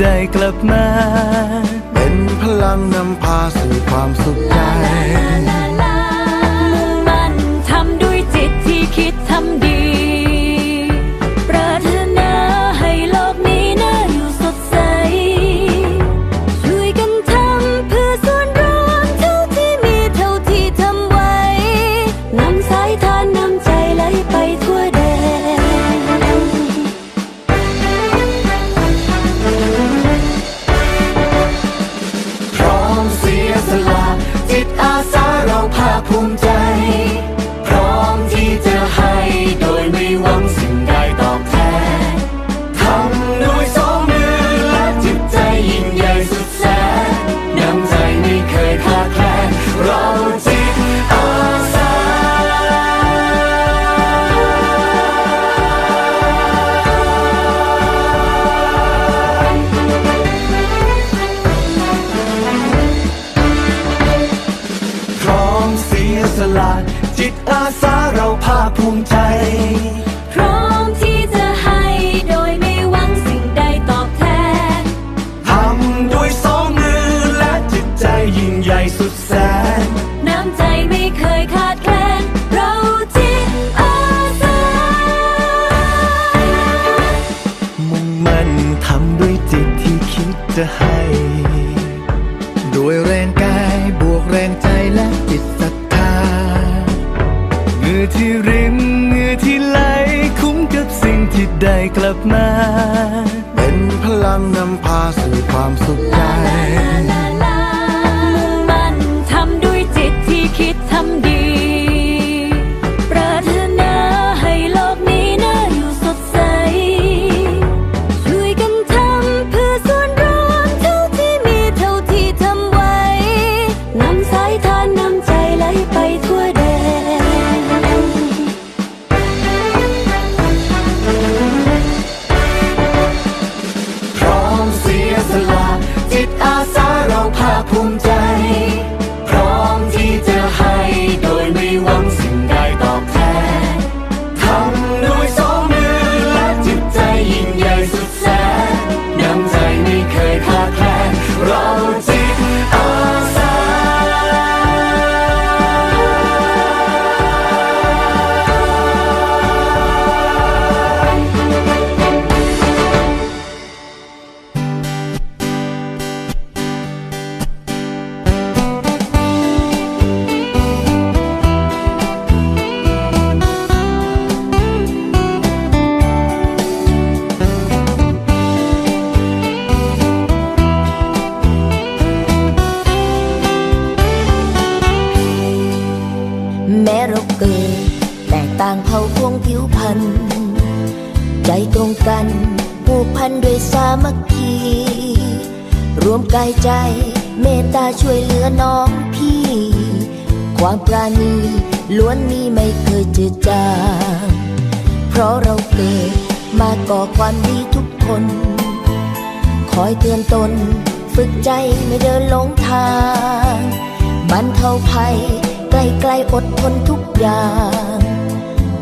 ได้กลับมา เป็นพลังนำพาสู่ความสุขใจมุ่งมันทำด้วยจิตที่คิดทำดี รงใจและจิต ใจตรงกันผูกพันด้วยสามัคคี รวมกายใจเมตตาช่วยเหลือน้องพี่ ความปราณีล้วนมีไม่เคยเจือจางเพราะเราเกิดมาก่อความดีทุกคน คอยเตือนตน ฝึกใจไม่เดินหลงทางบันเทาภัยใกล้ใกล้อดทนทุกอย่าง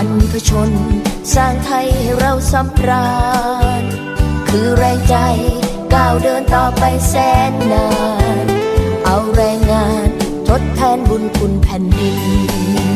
รรพชน สร้างไทยให้เราสำราญ คือแรงใจก้าวเดินต่อไปแสนนาน เอาแรงงานทดแทนบุญคุณแผ่นดิน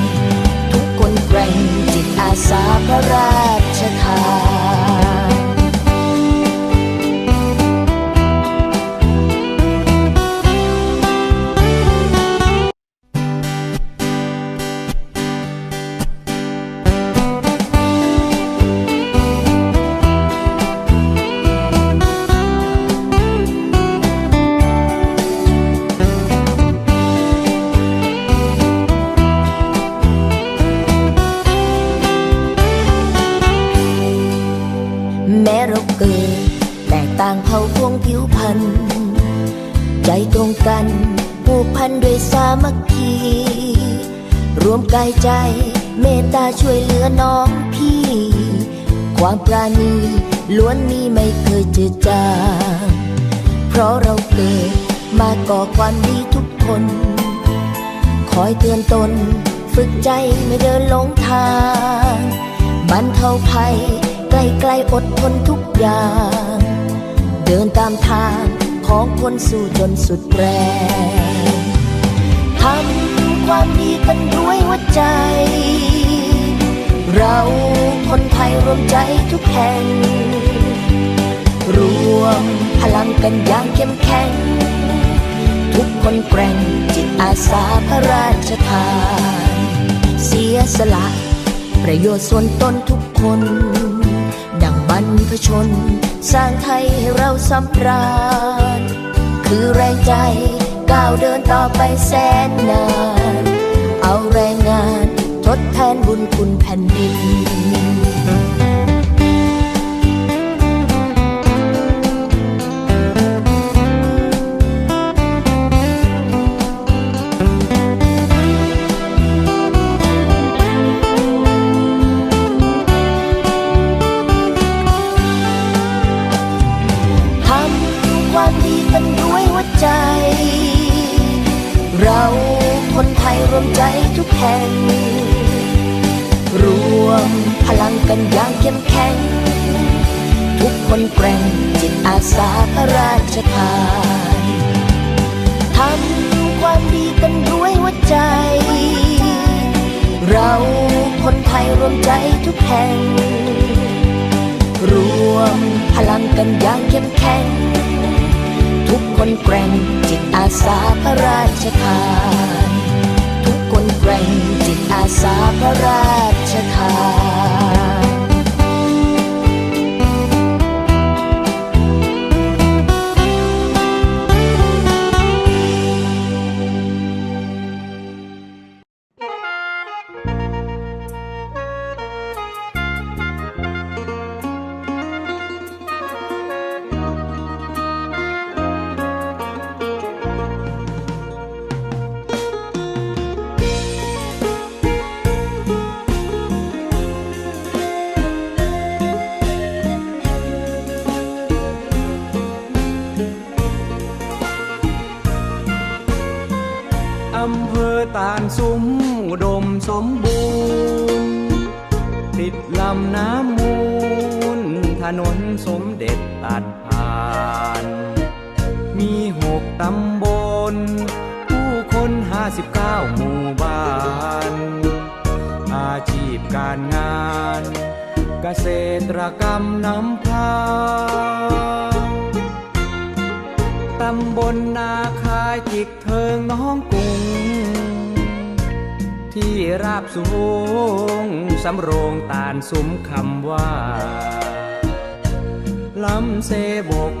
สาพระราชทาน รวมกายใจ เมตตาช่วยเหลือน้องพี่ ความปราณีล้วนมีไม่เคยจืดจางเพราะเราเกิดมาก่อความดีทุกคน คอยเตือนตน ฝึกใจไม่เดินหลงทางบรรเทาภัยใกล้ๆอดทนทุกอย่าง เดินตามทางของคนสู้จนสุดแรง ความดีกันด้วยหัวใจ เราคนไทยรวมใจทุกแห่ง รวมพลังกันอย่างเข้มแข็ง ทุกคนแกร่งจิตอาสาพระราชทาน เสียสละ ประโยชน์ส่วนตนทุกคน ดังบรรพชน สร้างไทยให้เราสำราญ คือแรงใจ ก้าวเดินต่อไปแสนนาน เอาแรงงานทดแทนบุญคุณแผ่นดิน คนแกร่งจิตอาสาพระราชทานทำความดีกันด้วยหัวใจ เราคนไทยรวมใจทุกแห่ง รวมพลังกันอย่างเข้มแข็ง ทุกคนแกร่งจิตอาสาพระราชทาน ทุกคนแกร่งจิตอาสาพระราำน้ำมูล ถนนสมเด็จตัดผ่าน มีหกตำบล ผู้คนห้าสิบเก้าหมู่บ้าน อาชีพการงาน เกษตรกรรมนำพาตำบลนาคายจิกเทิงน้องกรุง ที่ราบสูง สำโรงตาลสุมคำว่าลำเสบก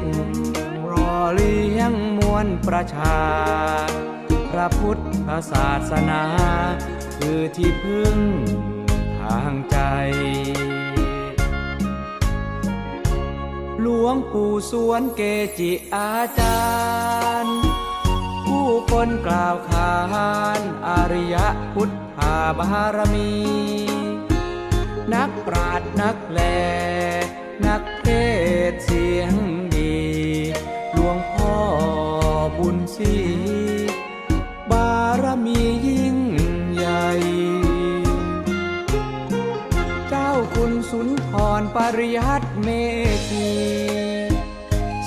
รอเลี้ยงมวลประชา พระพุทธศาสนา คือที่พึ่งทางใจ หลวงปู่สวนเกจิอาจารย์ ผู้คนกล่าวขานอริยพุทธาบารมี นักปราดนักแล นักเทศเสียงดี หลวงพ่อบุญศรีบารมียิ่งใหญ่ เจ้าคุณสุนทรปริยัติเมธี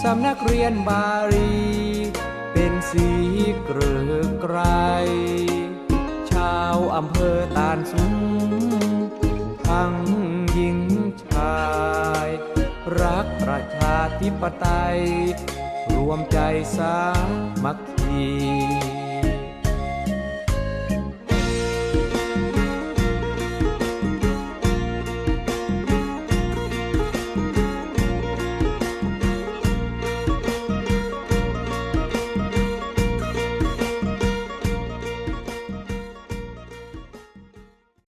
สำนักเรียนบาลีเป็นสีเกลือไกร อำเภอตาลสูงทั้งหญิงชาย รักประชาธิปไตย รวมใจสามัคคี